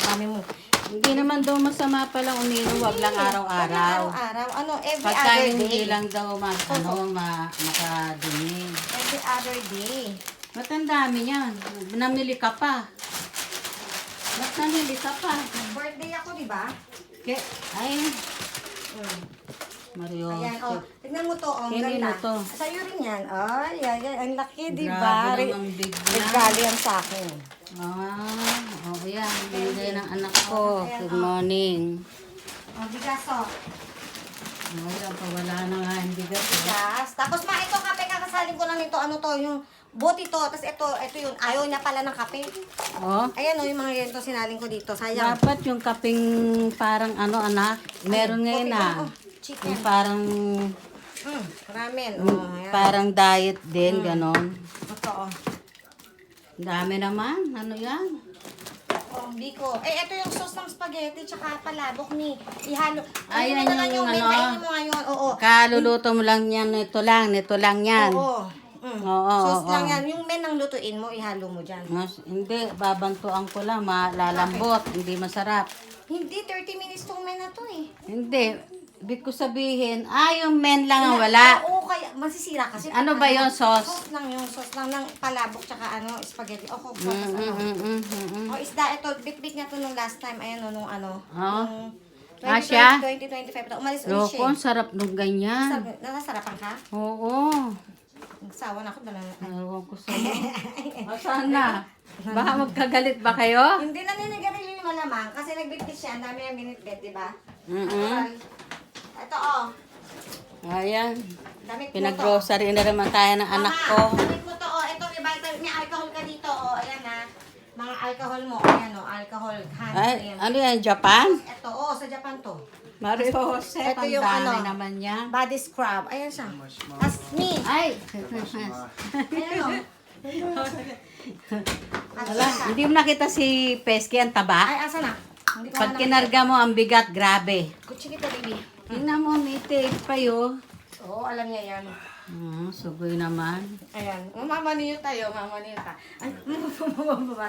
Dami mo. Hindi naman daw masama palang uminom, wag lang araw-araw. Araw-araw. Ano, every Pagka other hindi day. lang daw ma, ano, ma, makadumi. Every other day. Ba't ang dami niyan? Namili ka pa. Ba't namili ka pa? Birthday ako, di ba? Ke, ay, Mm. Mario. Ayan, oh. Tignan mo to, oh. Ang ganda. mo to. Sa'yo rin yan. Ay, ay, ay. Ang laki, di ba? Grabe Re- namang big na. Regalo yan sa akin. Ah, oh, yan. Binigay ng anak ko. Good oh. morning. Oh, bigas, oh. Oh, yan pa, wala na nga ang bigat. eh. Bigas. Tapos, ma, ito kape, kakasalin ko lang nito. Ano to, yung bote to. Tapos, ito, ito yun. Ayaw niya pala ng kape. Oh, Ayan, oh, yung mga ganito sinalin ko dito. Sayang. dapat yung kaping parang ano, anak. Meron ngayon Okay, na. oh, oh, chicken. Yung parang, Mm, ramen. Oh, ayan. parang diet din, ganon. Ito, oh. Dami naman. Ano yan? Oh, biko. Eh, ito yung sauce ng spaghetti, tsaka palabok ni. Ihalo. Ayan na lang yung ano. mo ngayon. Oo. Kaluluto mo lang yan. Ito lang, ito lang yan. Oo. Mm. Oo, sauce oo. lang yan. Yung men ang lutuin mo, ihalo mo dyan. Mas, hindi, babantuan ko lang. Malalambot. Hindi masarap. Hindi, 30 minutes tong men na to eh. Hindi. Ibig ko sabihin, ah, yung men lang ang wala. Oo, kaya masisira kasi. Ano ba yung sauce? Sauce lang yung sauce lang ng palabok tsaka ano, spaghetti. O, kung Mm, mm, ano. mm, mm, mm, mm. O, isda, ito, bit-bit niya to nung last time. Ayan, no, nung ano. Oh. Nung Ah, siya? 2025. Umalis ulit Loko, siya. ang sarap nung ganyan. Sabi, nasasarapan ka? Oo. Nagsawa na ako. Dala na. Ewan ko sa'yo. O, sana. Baka magkagalit ba kayo? Hindi na ninigarilyo yung malamang kasi nagbitbit siya. Ang dami yung binitbit, di ba? Mm-mm. Ito, oh. Ayan. Damit. Pinag-grocery na naman tayo ng anak ko. Mama, Damit mo to, oh. Ito, may, vitamin, may alcohol ka dito, oh. Ayan, ha. Mga alcohol mo. Ayan, oh. Alcohol. Hand Ay, cream. ano yan, Japan? Ito, oh. Sa Japan to. Mario Jose, Ito yung ano. naman yan. Body scrub. Ayan siya. As me. Ay, Ayan, oh. Wala. Hindi mo nakita si Pesky ang taba? Ay, asa na? Hindi ko Pag na kinarga mo, ang bigat, grabe. Kutsi kita, baby. Tingnan mo, may tape pa yun. Oo, alam niya yan. Ah, sugoy naman. Ayan. Mamaniyo tayo, mamaniyo tayo. Ay, mababasa.